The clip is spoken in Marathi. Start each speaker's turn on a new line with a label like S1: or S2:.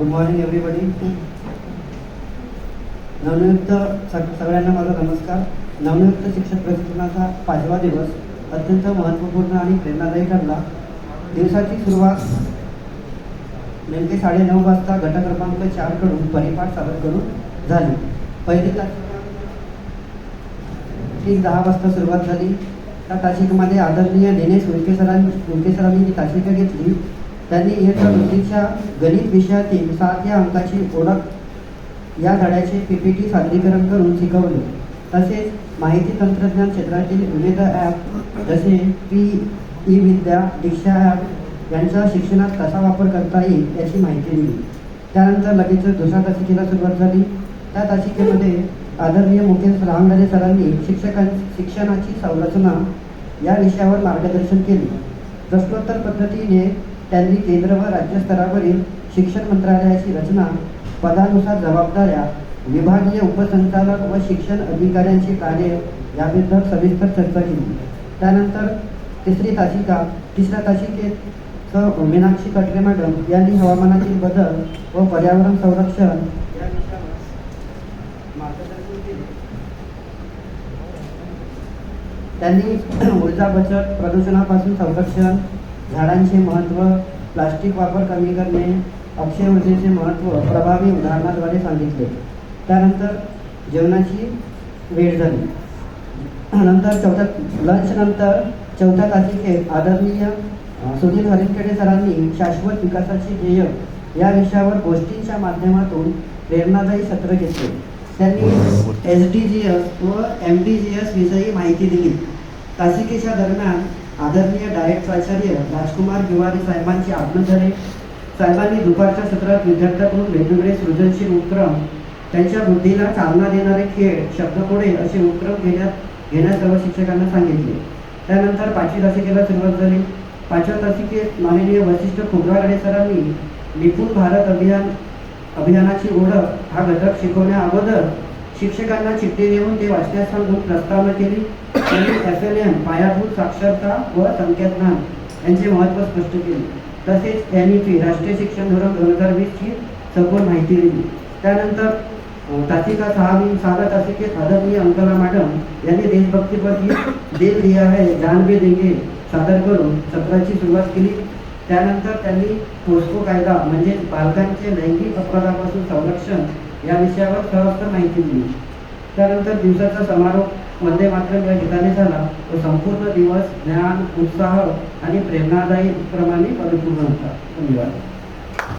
S1: गुड मॉर्निंग एव्हरीबडी नवनियुक्त सग सगळ्यांना माझा नमस्कार. नवनियुक्त शिक्षक प्रशिक्षणाचा पाचवा दिवस अत्यंत महत्त्वपूर्ण आणि प्रेरणादायी ठरला दिवसाची सुरुवात नेमके साडेनऊ वाजता गट क्रमांक चारकडून परिपाठ सादर करून झाली. पहिली तासिका ठीक दहा वाजता सुरुवात झाली. त्या तासिकेमध्ये आदरणीय दिनेश उलके सरांनी उलके सरांनी जी तासिका घेतली त्यांनी इयत्ता दुसरीच्या गणित विषयातील सात या अंकाची ओळख या धड्याचे पीपीटी सादरीकरण करून शिकवले. तसेच माहिती तंत्रज्ञान क्षेत्रातील विविध ॲप जसे P E Vidya Diksha app यांचा शिक्षणात कसा वापर करता येईल याची माहिती दिली. त्यानंतर लगेच दुसऱ्या तासिकेला सुरुवात झाली. त्या तासिकेमध्ये आदरणीय मुकेश रामदारे सरांनी शिक्षकां शिक्षणाची संरचना या विषयावर मार्गदर्शन केले. प्रश्नोत्तर पद्धतीने त्यांनी केंद्र व राज्य स्तरावरील शिक्षण मंत्रालयाची रचना पदानुसार जबाबदाऱ्या विभागीय उपसंचालक व शिक्षण अधिकाऱ्यांची कार्य याबद्दल सविस्तर चर्चा केली. त्यानंतर तिसरी तासिका तिसऱ्या तासिकेत स. मीनाक्षी कटरे मॅडम यांनी हवामानातील बदल व पर्यावरण संरक्षण या विषयावर मार्गदर्शन केले. त्यांनी ऊर्जा बचत प्रदूषणापासून संरक्षण झाडांचे महत्त्व प्लास्टिक वापर कमी करणे अक्षय ऊर्जेचे महत्त्व प्रभावी उदाहरणाद्वारे सांगितले. त्यानंतर जेवणाची वेळ झाली. नंतर चौथ्या लंच नंतर चौथ्या तासिकेत आदरणीय अ, सुनील सरांनी शाश्वत विकासाचे ध्येय या विषयावर गोष्टींच्या माध्यमातून प्रेरणादायी सत्र घेतले. त्यांनी एस डी जी एस व एम डी जी एस विषयी माहिती दिली. तासिकेच्या दरम्यान आदरणीय डायट प्राचार्य राजकुमार गिवारी साहेबांची आज्ञा झाले साहेबांनी दुपारच्या सत्रात विद्यार्थ्यांकडून वेगवेगळे सृजनशील उपक्रम त्यांच्या बुद्धीला चालना देणारे खेळ शब्दकोडे असे उपक्रम घेण्यात घेण्यास सर्व शिक्षकांना सांगितले. त्यानंतर पाचवी तासिकेला सुरुवात झाली. पाचव्या तासिकेत माननीय वशिष्ठ खुबरागडे सरांनी निपुण भारत अभियान अभियानाची ओळख हा घटक शिकवण्या अगोदर शिक्षकांना चिठ्ठी देऊन ते वाचण्यास सांगून प्रस्तावना केली. त्यांनी एस एल एम पायाभूत साक्षरता व संख्याज्ञान यांचे महत्त्व स्पष्ट केले. तसेच एन ई राष्ट्रीय शिक्षण धोरण दोन हजार वीसची सखोल माहिती दिली. त्यानंतर अ, तासिका सहावी सहाव्या तासिकेत आदरणीय अंकला मॅडम यांनी देशभक्तीपरची दिल दिया है जान भी देंगे सादर करून सत्राची सुरुवात केली. त्यानंतर त्यांनी पोस्को कायदा म्हणजे बालकांचे लैंगिक अपराधापासून संरक्षण या विषयावर सहस्त्र माहिती दिली त्यानंतर दिवसाचा समारोप वंदे मातरम या गीताने झाला. व संपूर्ण दिवस ज्ञान उत्साह आणि प्रेरणादायी उपक्रमाने परिपूर्ण होता. धन्यवाद.